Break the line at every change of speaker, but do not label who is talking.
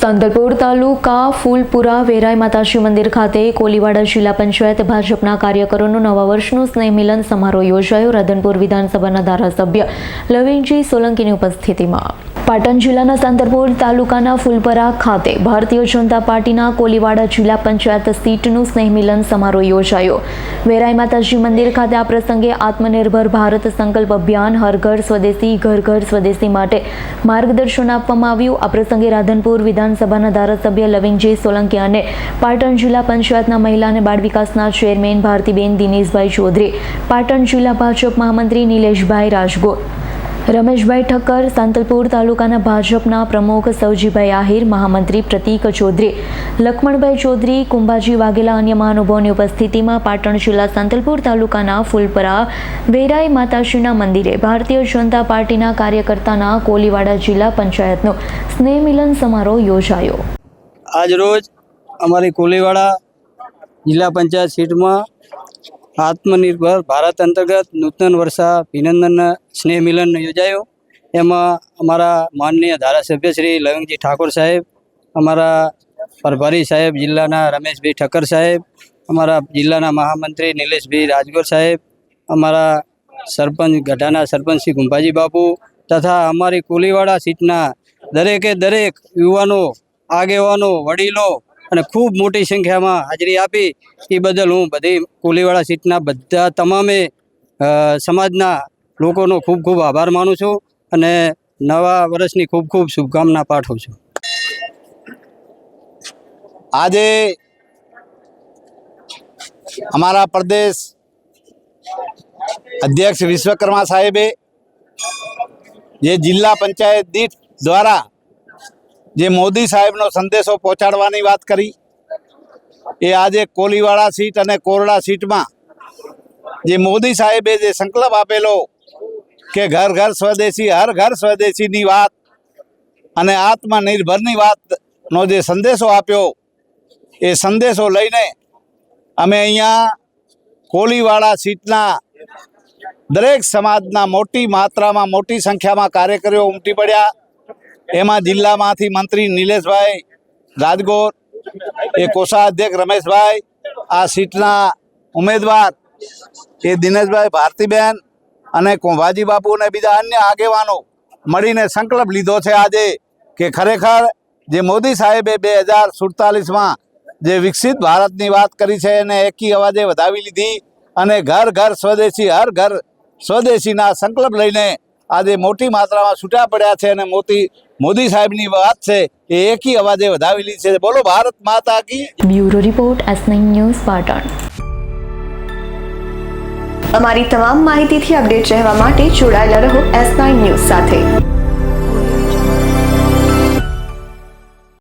સાંતલપુર તાલુકા ફૂલપુરા વેરાઈ માતાજી મંદિર ખાતે કોલીવાડા જિલ્લા પંચાયત ભાજપના કાર્યકરોનું નવા વર્ષનું સ્નેહ મિલન સમારોહ યોજાયો. રાધનપુર વિધાનસભાના ધારાસભ્ય લવિનજી સોલંકીની ઉપસ્થિતિમાં પાટણ જિલ્લાના સાંતલપુર તાલુકાના ફૂલપરા ખાતે ભારતીય જનતા પાર્ટીના કોલીવાડા જિલ્લા પંચાયત સીટનું સ્નેહમિલન સમારોહ યોજાયો. વેરાઈ માતાજી મંદિર ખાતે આ પ્રસંગે આત્મનિર્ભર ભારત સંકલ્પ અભિયાન હર ઘર સ્વદેશી, ઘર ઘર સ્વદેશી માટે માર્ગદર્શન આપવામાં આવ્યું. આ પ્રસંગે રાધનપુર વિધાનસભાના ધારાસભ્ય લવિંગજી સોલંકી અને પાટણ જિલ્લા પંચાયતના મહિલા અને બાળ વિકાસના ચેરમેન ભારતીબેન દિનેશભાઈ ચૌધરી, પાટણ જિલ્લા ભાજપ મહામંત્રી નિલેશભાઈ રાજગોર રમેશભાઈ ઠક્કર, સાંતલપુર તાલુકાના ભાજપના પ્રમુખ સૌજીભાઈ આહિર, મહામંત્રી પ્રતીક ચૌધરી, લક્ષ્મણભાઈ ચૌધરી, કુંભાજી વાઘેલા અન્ય મહાનુભાવોની ઉપસ્થિતિમાં પાટણ જિલ્લા સાંતલપુર તાલુકાના ફૂલપરા, વેરાઈ માતાશ્રીના મંદિરે ભારતીય જનતા પાર્ટીના કાર્યકર્તાના કોલીવાડા જિલ્લા પંચાયતનો સ્નેહ મિલન સમારોહ યોજાયો.
આજ અમારી કોલીવાડા જિલ્લા પંચાયત સીટમાં આત્મનિર્ભર ભારત અંતર્ગત નૂતન વર્ષા અભિનંદન સ્નેહ મિલન યોજાયો. એમાં અમારા માનનીય ધારાસભ્ય શ્રી લવિંગજી ઠાકોર સાહેબ, અમારા પ્રભારી સાહેબ જિલ્લાના રમેશભાઈ ઠક્કર સાહેબ, અમારા જિલ્લાના મહામંત્રી નિલેશભાઈ રાજગોર સાહેબ, અમારા સરપંચ ગઢાના સરપંચ શ્રી ગુંભાજી બાપુ તથા અમારી કોલીવાડા સીટના દરેકે દરેક યુવાનો, આગેવાનો, વડીલો અને ખૂબ મોટી સંખ્યામાં હાજરી આપી એ બદલ હું બધી કોલીવાડા સીટના બધા તમામે સમાજના લોકોનો ખૂબ ખૂબ આભાર માનું છું અને નવા વર્ષની ખૂબ ખૂબ શુભકામના પાઠવું છું.
આજે અમારા પ્રદેશ અધ્યક્ષ વિશ્વકર્મા સાહેબે જે જિલ્લા પંચાયત દીઠ દ્વારા જે મોદી સાહેબનો સંદેશો પહોંચાડવાની વાત કરી, એ આજે કોલીવાડા સીટ અને કોરડા સીટમાં જે મોદી સાહેબે જે સંકલ્પ આપેલો કે ઘર ઘર સ્વદેશી, હર ઘર સ્વદેશીની વાત અને આત્મનિર્ભરની વાતનો જે સંદેશો આપ્યો, એ સંદેશો લઈને અમે અહીંયા કોલીવાડા સીટના દરેક સમાજના મોટી માત્રામાં મોટી સંખ્યામાં કાર્યકરો ઉમટી પડ્યા. એમાં જિલ્લામાંથી મંત્રી નિલેશભાઈ રાજગોર, એ કોષાધ્યક્ષ રમેશભાઈ, આ સીટના ઉમેદવાર એ દિનેશભાઈ ભારતીબેન અને કોંભાજી બાપુ અને બીજા અન્ય આગેવાનો મળીને સંકલ્પ લીધો છે આજે કે ખરેખર જે મોદી સાહેબે બે હજાર સુડતાલીસમાં જે વિકસિત ભારતની વાત કરી છે એને એકી અવાજે વધાવી લીધી અને ઘર ઘર સ્વદેશી, હર ઘર સ્વદેશીના સંકલ્પ લઈને આજે મોટી માત્રામાં છૂટા પડ્યા છે અને મોતી મોદી સાહેબની વાત છે એ એકી અવાજે વધાવેલી છે. બોલો, ભારત માતા કી
bureau report, S news, Patan.
અમારી તમામ માહિતીથી અપડેટ રહેવા માટે જોડાયેલા રહો એસ ન્યૂઝ સાથે.